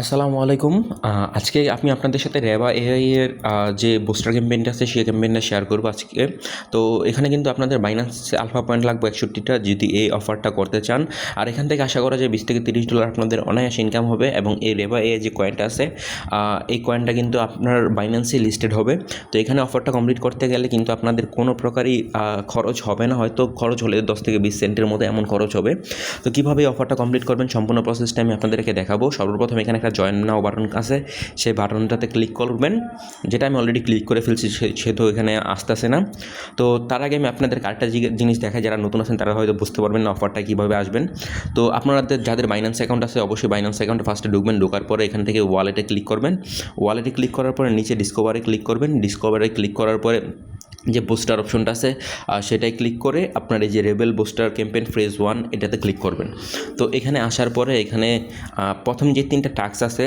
আসসালামু আলাইকুম। আজকে আমি আপনাদের সাথে রেবা এআই এর যে বুস্টার ক্যাম্পেইনটা আছে, সেই ক্যাম্পেইনটা শেয়ার করব আজকে। তো এখানে কিন্তু আপনাদের বাইন্যান্স আলফা পয়েন্ট লাগবে একষট্টিটা, যদি এই অফারটা করতে চান। আর এখান থেকে আশা করা যায় বিশ থেকে তিরিশ ডলার আপনাদের অনায়াস ইনকাম হবে এবং এই রেবা এ যে কয়েনটা আছে এই কয়েনটা কিন্তু আপনার বাইন্যান্সে লিস্টেড হবে। তো এখানে অফারটা কমপ্লিট করতে গেলে কিন্তু আপনাদের কোনো প্রকারই খরচ হবে না। হয়তো খরচ হলে দশ থেকে বিশ সেন্টের মতো এমন খরচ হবে। তো কীভাবে অফারটা কমপ্লিট করবেন, সম্পূর্ণ প্রসেসটা আমি আপনাদেরকে দেখাবো। সর্বপ্রথম এখানে একটা জয়েন নাও বাটন আছে, সেই বাটনটাতে ক্লিক করবেন। যেটা আমি অলরেডি ক্লিক করে ফেলছি, সে- তো এখানে আসতেছে না। তো তার আগে আমি আপনাদের আরেকটা জিনিস দেখাই, যারা নতুন আছেন তারা হয়তো বুঝতে পারবেন না অফারটা কীভাবে আসবেন। তো আপনাদের, যাদের বাইন্যান্স অ্যাকাউন্ট আছে, অবশ্যই বাইন্যান্স অ্যাকাউন্টে ফার্স্টে ঢুকবেন, ঢোকার পরে এখান থেকে ওয়ালেটে ক্লিক করবেন। ওয়ালেটে ক্লিক করার পরে নিচে ডিসকভারে ক্লিক করবেন। ডিসকভারে ক্লিক করার পরে যে বুস্টার অপশনটা আছে সেটাই ক্লিক করে আপনার এই যে rebel booster campaign phase one এটাতে ক্লিক করবেন। তো এখানে আসার পরে এখানে প্রথম যে তিনটা টাস্ক আছে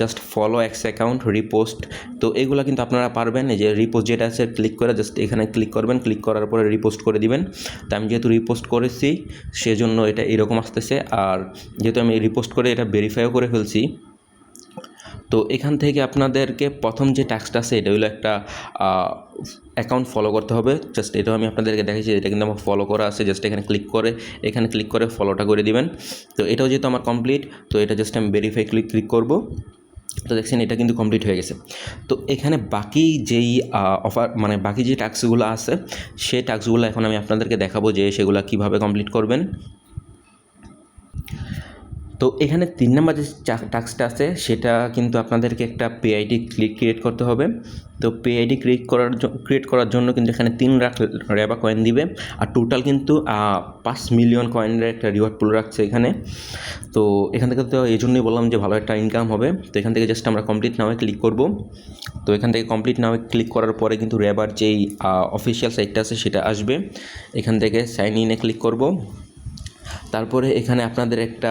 just follow X account repost তো এগুলো কিন্তু আপনারা পারবেন, এই যে রিপোস্ট যেটা আছে ক্লিক করে জাস্ট এখানে ক্লিক করবেন ক্লিক করার পরে রিপোস্ট করে দিবেন। তো আমি যেহেতু রিপোস্ট করেছি, সেজন্য এটা এরকম আসতেছে, আর যেহেতু আমি রিপোস্ট করে এটা ভেরিফাইও করে ফেলছি তো এখান থেকে আপনাদেরকে প্রথম যে ট্যাক্সটা আছে, এটা হলো একটা অ্যাকাউন্ট ফলো করতে হবে। জাস্ট এটাও আমি আপনাদেরকে দেখাচ্ছি এটা কিন্তু আমার ফলো করা আছে। জাস্ট এখানে ক্লিক করে, এখানে ক্লিক করে ফলোটা করে দিবেন। তো এটাও যেহেতু আমার কমপ্লিট তো এটা জাস্ট আমি ভেরিফাই ক্লিক ক্লিক করব। তো দেখছেন, এটা কিন্তু কমপ্লিট হয়ে গেছে। তো এখানে বাকি যেই অফার মানে বাকি যে ট্যাক্সগুলো আছে, সেই ট্যাক্সগুলো এখন আমি আপনাদেরকে দেখাবো যে সেগুলো কীভাবে কমপ্লিট করবেন। তো এখানে তিন নম্বর যে টাস্কটা আছে, সেটা কিন্তু আপনাদেরকে একটা পেআইডি ক্লিক ক্রিয়েট করতে হবে। তো পেআইডি ক্রিয়েট করার ক্রিয়েট করার জন্য কিন্তু এখানে তিন লাখ রেবা কয়েন দিবে। আর টোটাল কিন্তু পাঁচ মিলিয়ন কয়েনের একটা রিওয়ার্ড পুল রাখছে এখানে। তো এখান থেকে তো এই জন্যই বললাম যে ভালো একটা ইনকাম হবে। তো এখান থেকে জাস্ট আমরা কমপ্লিট নামে ক্লিক করব। তো এখান থেকে কমপ্লিট নামে ক্লিক করার পরে কিন্তু রেবার যেই অফিসিয়াল সাইটটা আছে, সেটা আসবে। এখান থেকে সাইন ইনে ক্লিক করব। তারপরে এখানে আপনাদের একটা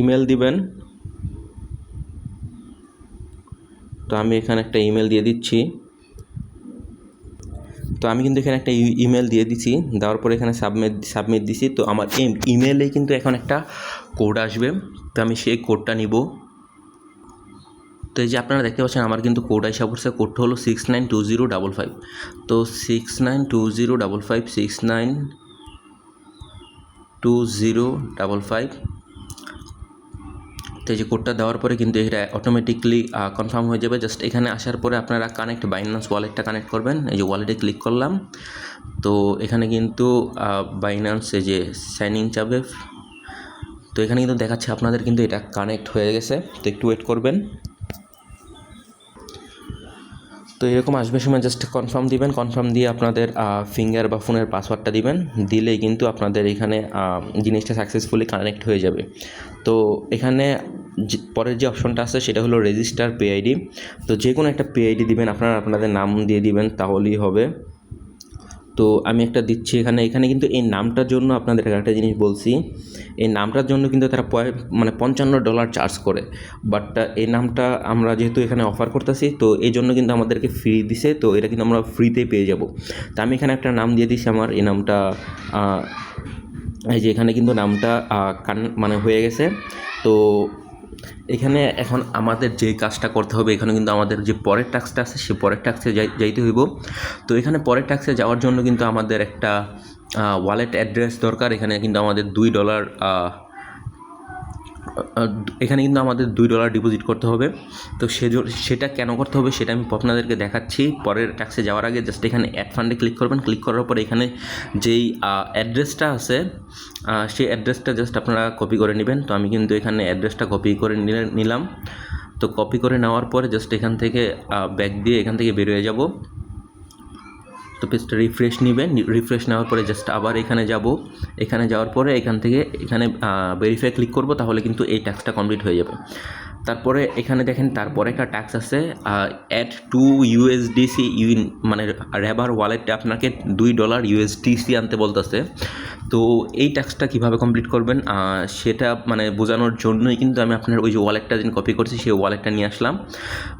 ইমেল দিবেন। তো আমি এখানে একটা ইমেল দিয়ে দিচ্ছি। তো আমি কিন্তু এখানে একটা ইমেল দিয়ে দিচ্ছি দেওয়ার পরে এখানে সাবমিট সাবমিট দিছি। তো আমার এই ইমেলেই কিন্তু এখন একটা কোড আসবে। তো আমি সেই কোডটা নিব। তো এই যে আপনারা দেখতে পাচ্ছেন, আমার কিন্তু কোড আইসা পড়ছে। কোডটা হলো six nine two zero double five তো six nine two zero double five six nine two zero double five তো এই যে কোডটা দেওয়ার পরে কিন্তু এটা অটোমেটিকলি কনফার্ম হয়ে যাবে। জাস্ট এখানে আসার পরে আপনারা কানেক্ট বাইন্যান্স ওয়ালেটটা কানেক্ট করবেন। এই যে ওয়ালেটে ক্লিক করলাম। তো এখানে কিন্তু বাইন্যান্স এই যে সাইন ইন যাবে তো এখানে কিন্তু দেখাচ্ছে আপনাদের কিন্তু এটা কানেক্ট হয়ে গেছে। তো একটু ওয়েট করবেন। তো এরকম আসবে সময় জাস্ট কনফার্ম দিবেন কনফার্ম দিয়ে আপনাদের ফিঙ্গার বা ফোনের পাসওয়ার্ডটা দিবেন, দিলেই কিন্তু আপনাদের এখানে জিনিসটা সাকসেসফুলি কানেক্ট হয়ে যাবে। তো এখানে পরের যে অপশনটা আছে সেটা হলো রেজিস্টার পেআইডি তো যে কোনো একটা পেআইডি দিবেন, আপনারা আপনাদের নাম দিয়ে দিবেন, তাহলেই হবে। তো আমি একটা দিচ্ছি এখানে। এখানে কিন্তু এই নামটার জন্য আপনাদের একটা জিনিস বলছি। এই নামটার জন্য কিন্তু তারা মানে পঞ্চান্ন ডলার চার্জ করে। বাট এই নামটা আমরা যেহেতু এখানে অফার করতেছি, তো এই জন্য কিন্তু আমাদেরকে ফ্রি দিছে, তো এটা কিন্তু আমরা ফ্রিতে পেয়ে যাব। তো আমি এখানে একটা নাম দিয়ে দিচ্ছি আমার, এই নামটা এই যে এখানে কিন্তু নামটা কান মানে হয়ে গেছে। তো এখানে এখন আমাদের যে কাজটা করতে হবে, এখানে কিন্তু আমাদের যে পরের ট্যাক্সটা আছে, সে পরের ট্যাক্সে যাই, যাইতে হইব। তো এখানে পরের ট্যাক্সে যাওয়ার জন্য কিন্তু আমাদের একটা ওয়ালেট অ্যাড্রেস দরকার। এখানে কিন্তু আমাদের দুই ডলার এখানে কিন্তু আমাদের দুই ডলার ডিপোজিট করতে হবে। তো সেজ- সেটা কেন করতে হবে সেটা আমি আপনাদেরকে দেখাচ্ছি। পরের ট্যাক্সে যাওয়ার আগে জাস্ট এখানে অ্যাড ফান্ডে ক্লিক করবেন। ক্লিক করার পর এখানে যেই অ্যাড্রেসটা আছে সেই অ্যাড্রেসটা জাস্ট আপনারা কপি করে নেবেন। তো আমি কিন্তু এখানে অ্যাড্রেসটা কপি করে নিলে- নিলাম। তো কপি করে নেওয়ার পরে জাস্ট এখান থেকে ব্যাগ দিয়ে এখান থেকে বেরিয়ে যাব। তো পেজটা রিফ্রেশ নেবেন রিফ্রেশ নেওয়ার পরে জাস্ট আবার এখানে যাব। এখানে যাওয়ার পরে এখান থেকে, এখানে ভেরিফাই ক্লিক করব, তাহলে কিন্তু এই ট্যাক্সটা কমপ্লিট হয়ে যাবে। তারপরে এখানে দেখেন তারপরে একটা ট্যাক্স আছে অ্যাড টু ইউএসডিসি ইউন মানে র্যাবার ওয়ালেটে আপনাকে দুই ডলার ইউএসডিসি আনতে বলতেছে। তো এই ট্যাক্সটা কীভাবে কমপ্লিট করবেন? সেটা মানে বোঝানোর জন্যই কিন্তু আমি আপনার ওই যে ওয়ালেটটা যেন কপি করছি, সেই ওয়ালেটটা নিয়ে আসলাম।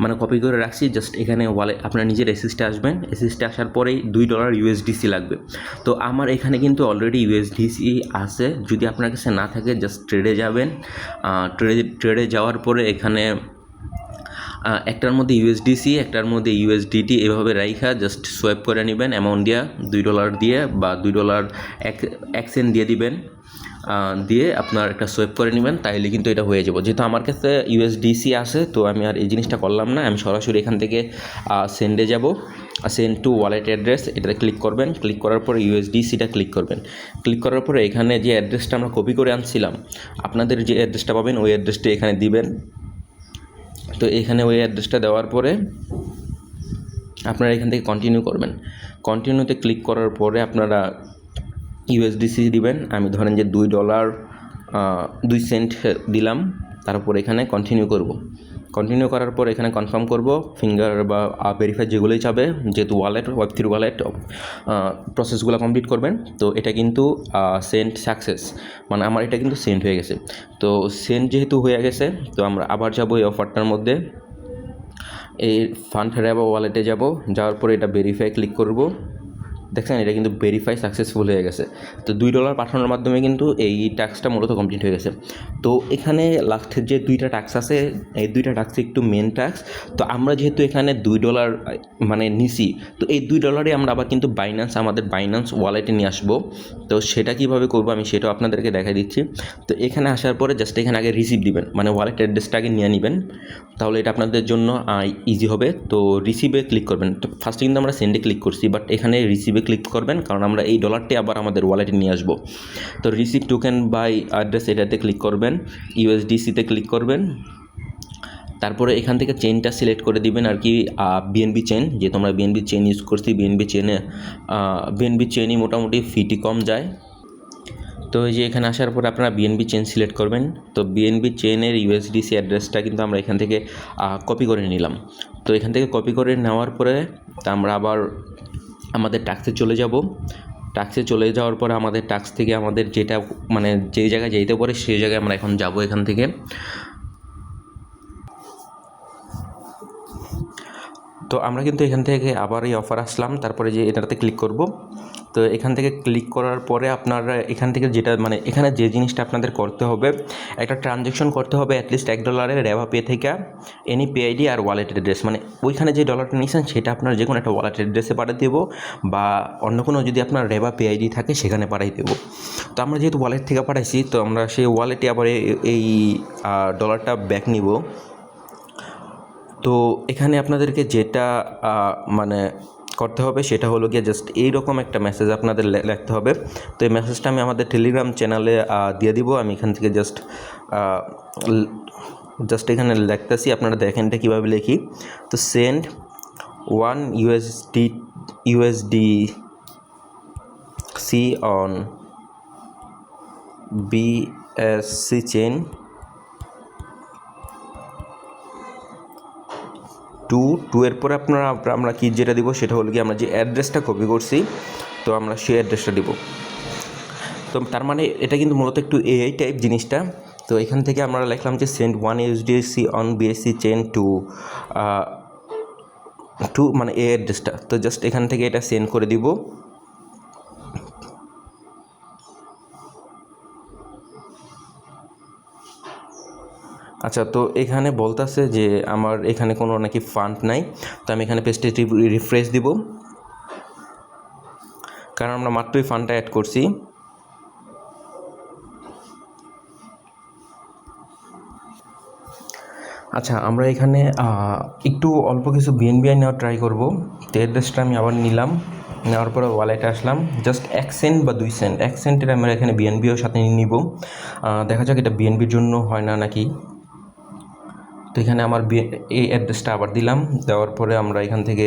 মানে কপি করে রাখছি জাস্ট এখানে ওয়ালেট আপনার নিজের এসিসটা আসবেন এসিসটা আসার পরেই দুই ডলার ইউএসডিসি লাগবে। তো আমার এখানে কিন্তু অলরেডি ইউএসডিসি আছে। যদি আপনার কাছে না থাকে জাস্ট ট্রেডে যাবেন। ট্রেডে ট্রেডে যাওয়ার পরে এখানে একটার মধ্যে ইউএসডিসি একটার মধ্যে ইউএসডিটি এভাবে রাইখা জাস্ট সোয়েপ করে নেবেন অ্যামাউন্ট দিয়া, দুই ডলার দিয়ে বা দুই ডলার এক এক সেন্ট দিয়ে দিবেন দিয়ে আপনার একটা সোয়েপ করে নেবেন, তাইলে কিন্তু এটা হয়ে যাবে। যেহেতু আমার কাছে ইউএসডিসি আছে, তো আমি আর এই জিনিসটা করলাম না, আমি সরাসরি এখান থেকে সেন্ডে যাব সেন্ড টু ওয়ালেট অ্যাড্রেস এটাতে ক্লিক করবেন ক্লিক করার পরে ইউএসডিসিটা ক্লিক করবেন। ক্লিক করার পরে এখানে যে অ্যাড্রেসটা আমরা কপি করে আনছিলাম, আপনাদের যে অ্যাড্রেসটা পাবেন, ওই অ্যাড্রেসটা এখানে দিবেন। তো এখানে ওই অ্যাড্রেসটা দেওয়ার পরে আপনারা এখান থেকে কন্টিনিউ করবেন। কন্টিনিউতে ক্লিক করার পরে আপনারা ইউএসডিসি দিবেন। আমি ধরেন যে দুই ডলার দুই সেন্ট দিলাম, তারপর এখানে কন্টিনিউ করব। কন্টিনিউ করার পর এখানে কনফার্ম করব ফিঙ্গার বা ভেরিফাই যেগুলোই চাবে, যেহেতু ওয়ালেট ওয়েব থ্রি ওয়ালেট প্রসেসগুলো কমপ্লিট করবেন। তো এটা কিন্তু সেন্ট সাকসেস মানে আমার এটা কিন্তু সেন্ট হয়ে গেছে। তো সেন্ট যেহেতু হয়ে গেছে, তো আমরা আবার যাব এই অফারটার মধ্যে। এই ফান্ড র্যাব ওয়ালেটে যাব, যাওয়ার পরে এটা ভেরিফাই ক্লিক করব। দেখছেন, এটা কিন্তু ভেরিফাই সাকসেসফুল হয়ে গেছে। তো দুই ডলার পাঠানোর মাধ্যমে কিন্তু এই টাস্কটা মূলত কমপ্লিট হয়ে গেছে। তো এখানে লাস্টের যে দুইটা টাস্ক আছে, এই দুইটা টাস্ক একটু মেন টাস্ক তো আমরা যেহেতু এখানে দুই ডলার মানে নিছি, তো এই দুই ডলারে আমরা আবার কিন্তু বাইন্যান্স আমাদের বাইন্যান্স ওয়ালেটে নিয়ে আসব। তো সেটা কীভাবে করব আমি সেটাও আপনাদেরকে দেখাই দিচ্ছি। তো এখানে আসার পরে জাস্ট এখানে আগে রিসিভ দিবেন মানে ওয়ালেট অ্যাড্রেসটা আগে নিয়ে নেবেন। তাহলে এটা আপনাদের জন্য ইজি হবে। তো রিসিভে ক্লিক করবেন। তো ফার্স্টে কিন্তু আমরা সেন্ডে ক্লিক করছি বাট এখানে রিসিভে ক্লিক করবেন? কারণ আমরা এই ডলারটি আবার আমাদের ওয়ালেটে নিয়ে আসব। তো রিসিভ টোকেন বাই অ্যাড্রেস এটাতে ক্লিক করবেন ইউএসডিসিতে ক্লিক করবেন। তারপরে এখান থেকে চেনটা সিলেক্ট করে দিবেন আর কি বিএনবি চেন যে তোমরা বিএনবি চেন ইউজ করছি বিএনবি চেনে বিএনবি চেনই মোটামুটি ফিটি কম যায়। তো এই যে এখানে আসার পর আপনারা বিএনবি চেন সিলেক্ট করবেন। তো বিএনবি চেনের ইউএসডিসি অ্যাড্রেসটা কিন্তু আমরা এখান থেকে কপি করে নিলাম। তো এখান থেকে কপি করে নেওয়ার পরে আমরা আবার আমাদের ট্যাক্সে চলে যাব। ট্যাক্সে চলে যাওয়ার পর আমাদের ট্যাক্স থেকে আমাদের যেটা মানে যেই জায়গায় যেতে পারে সেই জায়গায় আমরা এখন যাব এখান থেকে। তো আমরা কিন্তু এখান থেকে আবার এই অফার আসলাম। তারপরে যে এটাতে ক্লিক করব। তো এখান থেকে ক্লিক করার পরে আপনারা এখান থেকে যেটা মানে এখানে যে জিনিসটা আপনাদের করতে হবে, একটা ট্রানজ্যাকশন করতে হবে অ্যাটলিস্ট এক ডলারের রেভা পে থেকে এনি পে আইডি আর ওয়ালেট অ্যাড্রেস মানে ওইখানে যে ডলারটা নিয়েছেন সেটা আপনার যে কোনো একটা ওয়ালেট অ্যাড্রেসে পাঠিয়ে দেবো বা অন্য কোনো যদি আপনার রেভা পে আইডি থাকে সেখানে পাঠিয়ে দেবো। তো আমরা যেহেতু ওয়ালেট থেকে পাঠাইছি, তো আমরা সেই ওয়ালেটে আবার এই ডলারটা ব্যাক নিব। তো এখানে আপনাদেরকে যেটা মানে করতে হবে, সেটা হলো গিয়ে জাস্ট এইরকম একটা মেসেজ আপনাদের লিখতে হবে। তো এই মেসেজটা আমি আমাদের টেলিগ্রাম চ্যানেলে দিয়ে দিব। আমি এখান থেকে জাস্ট জাস্ট এখানে লিখতেছি। আপনারা দেখেন এটা কীভাবে লিখি। তো send one USD USD C on BSC chain to to এর পরে আপনারা, আমরা কি যেটা দিব সেটা হলো কি আমরা যে অ্যাড্রেসটা কপি করছি, তো আমরা সেই অ্যাড্রেসটা দিব। তো তার মানে এটা কিন্তু মূলত একটু এআই টাইপ জিনিসটা। তো এখান থেকে আমরা লিখলাম যে send one USDC on BSC chain to to মানে এ অ্যাড্রেসটা তো জাস্ট এখান থেকে এটা সেন্ড করে দিব। আচ্ছা তো এখানে বলতেছে যে আমার এখানে কোনো নাকি ফান্ড নাই, তো আমি এখানে পেজটি রিফ্রেশ দিব। কারণ আমরা মাত্রই ফান্ডটা অ্যাড করছি। আচ্ছা আমরা এখানে একটু অল্প কিছু বিএনবিআই নেওয়ার ট্রাই করব। তো অ্যাড্রেসটা আমি আবার নিলাম, নেওয়ার পরে ওয়ালেটে আসলাম। জাস্ট এক সেন্ট বা দুই সেন্ট এক সেন্টের আমরা এখানে বিএনবিও সাথে নিব। দেখা যাক এটা বিএনবির জন্য হয় না নাকি। তো এখানে আমার বি- এই অ্যাড্রেসটা আবার দিলাম। দেওয়ার পরে আমরা এখান থেকে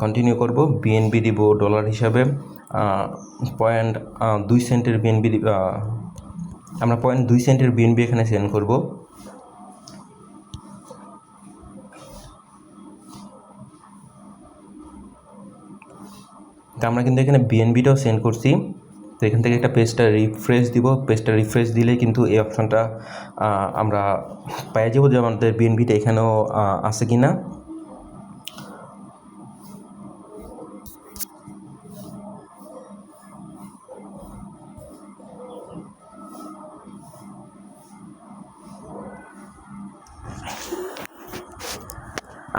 কন্টিনিউ করব। বিএনবি দিব ডলার হিসাবে। পয়েন্ট দুই সেন্টের বিএনবি আমরা পয়েন্ট দুই সেন্টের বিএনবি এখানে সেন্ড করব। তো আমরা কিন্তু এখানে বিএনবিটাও সেন্ড করছি। তো এখান থেকে একটা পেজটা রিফ্রেশ দিব। পেজটা রিফ্রেশ দিলে কিন্তু এই অপশনটা আমরা পেয়ে যাব যে আমাদের বিএনবিটা এখানেও আছে কি না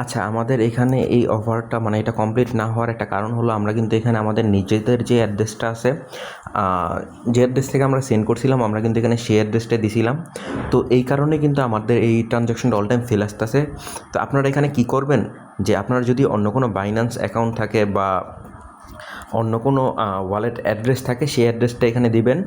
আচ্ছা আমাদের এখানে এই অফারটা মানে এটা কমপ্লিট না হওয়ার একটা কারণ হলো আমরা কিন্তু এখানে আমাদের নিজেদের যে অ্যাড্রেসটা আছে যে অ্যাড্রেস থেকে আমরা সেন্ড করছিলাম, আমরা কিন্তু এখানে সেই অ্যাড্রেসটা দিছিলাম। তো এই কারণে কিন্তু আমাদের এই ট্রানজ্যাকশনটা অল টাইম ফেল আসতেছে। তো আপনারা এখানে কি করবেন? যে আপনার যদি অন্য কোনো বাইন্যান্স অ্যাকাউন্ট থাকে বা অন্য কোনো ওয়ালেট অ্যাড্রেস থাকে, সেই অ্যাড্রেসটা এখানে দিবেন।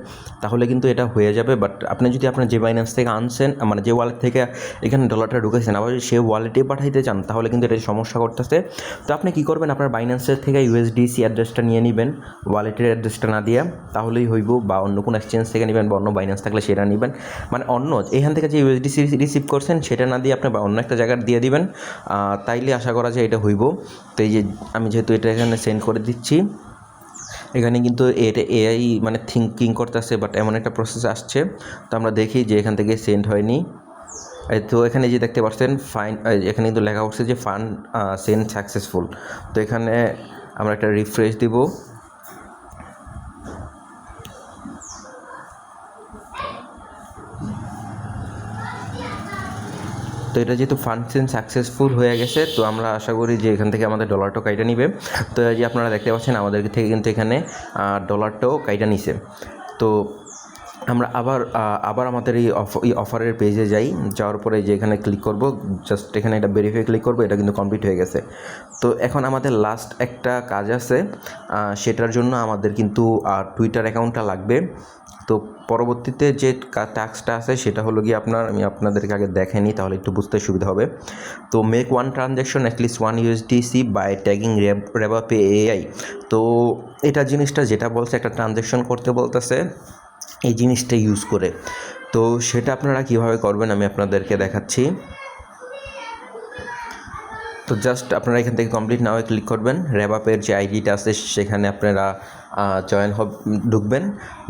তাহলে কিন্তু এটা হয়ে যাবে বাট আপনি যদি আপনার যে বাইন্যান্স থেকে আনছেন মানে যে ওয়ালেট থেকে এখানে ডলারটা ঢুকেছেন, আবার যদি সে ওয়ালেটে পাঠাইতে চান, তাহলে কিন্তু এটা সমস্যা করতেছে। তো আপনি কী করবেন, আপনার বাইন্যান্সের থেকে ইউএসডিসি অ্যাড্রেসটা নিয়ে নেবেন ওয়ালেটের অ্যাড্রেসটা না দিয়ে, তাহলেই হইব, বা অন্য কোনো এক্সচেঞ্জ থেকে নেবেন, বা অন্য বাইন্যান্স থাকলে সেটা নেবেন। মানে অন্য, এখান থেকে যে ইউএসডিসি রিসিভ করছেন, সেটা না দিয়ে আপনি অন্য একটা জায়গায় দিয়ে দিবেন তাইলে আশা করা যায় এটা হইব। তো এই যে, আমি যেহেতু এটা এখানে সেন্ড করে দিচ্ছি এখানে কিন্তু এটা এআই মানে থিঙ্কিং করতেছে বাট এমন একটা প্রসেস আসছে। তো আমরা দেখি যে এখান থেকে সেন্ড হয়নি। তো এখানে যে দেখতে পাচ্ছেন ফাইন এখানে কিন্তু লেখা হচ্ছে যে ফান্ড সেন্ড সাকসেসফুল তো এখানে আমরা একটা রিফ্রেশ দিব। এটা যেহেতু ফাংশন সাকসেসফুল হয়ে গেছে, তো আমরা আশা করি যে এখান থেকে আমাদের ডলারটাও কাইটা নিবে। তো যে আপনারা দেখতে পাচ্ছেন, আমাদের থেকে কিন্তু এখানে ডলারটাও কাইটা নিছে। তো আমরা আবার আবার আমাদের এই এই অফারের পেজে যাই। যাওয়ার পরে যে এখানে ক্লিক করব জাস্ট এখানে এটা ভেরিফাই ক্লিক করব, এটা কিন্তু কমপ্লিট হয়ে গেছে। তো এখন আমাদের লাস্ট একটা কাজ আছে সেটার জন্য আমাদের কিন্তু টুইটার অ্যাকাউন্টটা লাগবে। তো পরবর্তীতে যে টাস্কটা আছে সেটা হলো গিয়ে আপনার, আমি আপনাদেরকে আগে দেখেনি তাহলে একটু বুঝতে সুবিধা হবে। তো make one transaction at least one USDC by tagging Reba pay AI তো এটা জিনিসটা যেটা বলছে, একটা ট্রানজ্যাকশন করতে বলতেছে, এই জিনিসটা ইউজ করে। তো সেটা আপনারা কীভাবে করবেন আমি আপনাদেরকে দেখাচ্ছি। তো জাস্ট আপনারা এখান থেকে কমপ্লিট নাও ক্লিক করবেন। র্যাবাপের যে আইডিটা আছে, সেখানে আপনারা জয়েন হব, ঢুকবেন।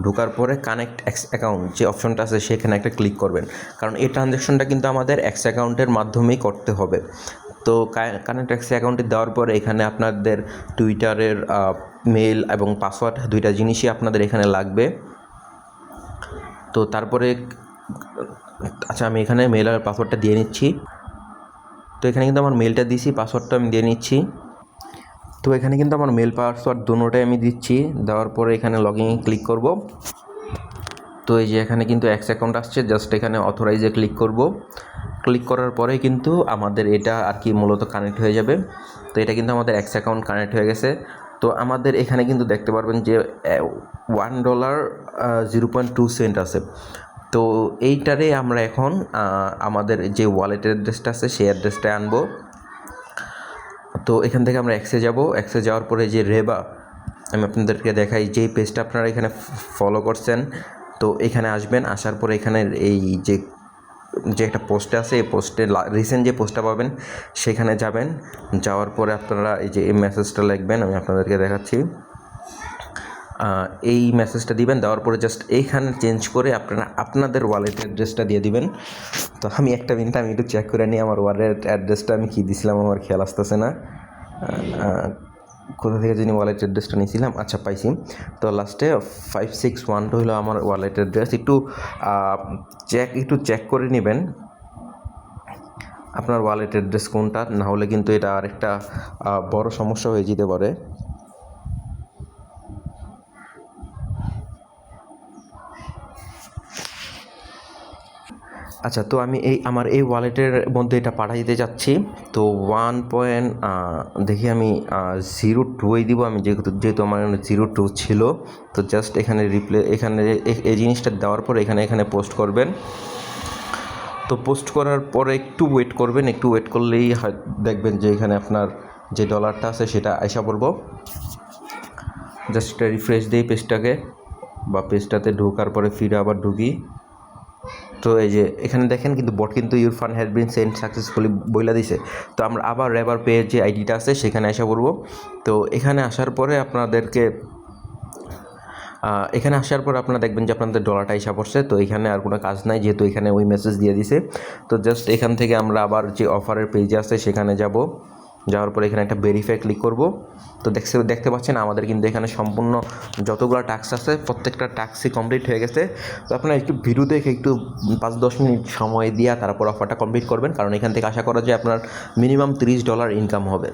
ঢোকার পরে কানেক্ট এক্স অ্যাকাউন্ট যে অপশনটা আছে, সেখানে একটা ক্লিক করবেন। কারণ এই ট্রানজ্যাকশনটা কিন্তু আমাদের এক্স অ্যাকাউন্টের মাধ্যমেই করতে হবে। তো কানেক্ট এক্স অ্যাকাউন্টে দেওয়ার পরে এখানে আপনাদের টুইটারের মেল এবং পাসওয়ার্ড দুইটা জিনিসই আপনাদের এখানে লাগবে। তো তারপরে আচ্ছা আমি এখানে মেল আর পাসওয়ার্ডটা দিয়ে নিচ্ছি। এখানে কিন্তু আমার মেলটা দিছি পাসওয়ার্ডটা আমি দিয়ে নিচ্ছি। তো এখানে কিন্তু আমার মেল পাসওয়ার্ড দুটোটাই আমি দিচ্ছি, দেওয়ার পরে এখানে লগ ইন ক্লিক করব। তো এই যে এখানে কিন্তু এক্স অ্যাকাউন্ট আসছে জাস্ট এখানে অথরাইজে ক্লিক করব। ক্লিক করার পরে কিন্তু আমাদের এটা আর কি মূলত কানেক্ট হয়ে যাবে। তো এটা কিন্তু আমাদের এক্স অ্যাকাউন্ট কানেক্ট হয়ে গেছে। তো আমাদের এখানে কিন্তু দেখতে পারবেন যে one dollar zero point two cent আছে। তো এইটারে আমরা এখন আমাদের যে ওয়ালেটের অ্যাড্রেসটা আছে সেই অ্যাড্রেসটা আনব। তো এখান থেকে আমরা এক্সে যাব। এক্সে যাওয়ার পরে যে রেবা আমি আপনাদেরকে দেখাই, যেই পেজটা আপনারা এখানে ফলো করছেন, তো এখানে আসবেন, আসার পরে এখানে এই যে যে একটা পোস্টে আছে, এই পোস্টে রিসেন্ট যে পোস্টটা পাবেন, সেখানে যাবেন। যাওয়ার পরে আপনারা এই যে এই মেসেজটা লিখবেন, আমি আপনাদেরকে দেখাচ্ছি। এই মেসেজটা দিবেন, দেওয়ার পরে জাস্ট এইখানে চেঞ্জ করে আপনারা আপনাদের ওয়ালেট অ্যাড্রেসটা দিয়ে দিবেন। তো আমি একটা মিনিট আমি একটু চেক করে নিই আমার ওয়ালেট অ্যাড্রেসটা আমি কী দিছিলাম, আমার খেয়াল আসতেছে না। কোথা থেকে যিনি ওয়ালেট অ্যাড্রেসটা নিয়েছিলাম আচ্ছা পাইছি। তো লাস্টে ফাইভ সিক্স ওয়ান টু হলো আমার ওয়ালেট অ্যাড্রেস একটু চেক একটু চেক করে নেবেন। আপনার ওয়ালেট অ্যাড্রেস কোনটা, না হলে কিন্তু এটা আরেকটা বড় সমস্যা হয়ে যেতে পারে। আচ্ছা তো আমি এই আমার এই ওয়ালেটের মধ্যে এটা পাঠাইতে যাচ্ছি। তো ওয়ান পয়েন্ট দেখি আমি জিরো টুই দিব আমি, যেহেতু যেহেতু আমার জিরো টু ছিল। তো জাস্ট এখানে রিপ্লে এখানে এই জিনিসটা দেওয়ার পর এখানে এখানে পোস্ট করবেন। তো পোস্ট করার পরে একটু ওয়েট করবেন, একটু ওয়েট করলেই দেখবেন যে এখানে আপনার যে ডলারটা আছে সেটা আইসা পড়ব। জাস্ট এটা রিফ্রেশ দিই পেজটাকে বা পেজটাতে ঢোকার পরে ফিরে আবার ঢুকি। তো এই যে এখানে দেখেন কিন্তু বট কিন্তু your fund had been send successfully বইলা দিছে। তো আমরা আবার রেবার পেয়ের যে আইডিটা আছে সেখানে আসা পড়ব। তো এখানে আসার পরে আপনাদেরকে এখানে আসার পর আপনারা দেখবেন যে আপনাদের ডলারটা এসে পড়ছে। তো এখানে আর কোনো কাজ নাই, যেহেতু এখানে ওই মেসেজ দিয়ে দিছে। তো জাস্ট এখান থেকে আমরা আবার যে অফারের পেজে আছে সেখানে যাব। যাওয়ার পরে এখানে একটা ভেরিফাই ক্লিক করব। তো দেখতে দেখতে পাচ্ছেন আমাদের কিন্তু এখানে সম্পূর্ণ যতগুলো ট্যাক্স আছে, প্রত্যেকটা টাস্কই কমপ্লিট হয়ে গেছে। তো আপনারা একটু ভিডিও দেখে একটু পাঁচ, দশ মিনিট সময় দিয়া তারপর অফারটা কমপ্লিট করবেন। কারণ এখান থেকে আশা করা যায় আপনার মিনিমাম তিরিশ ডলার ইনকাম হবে।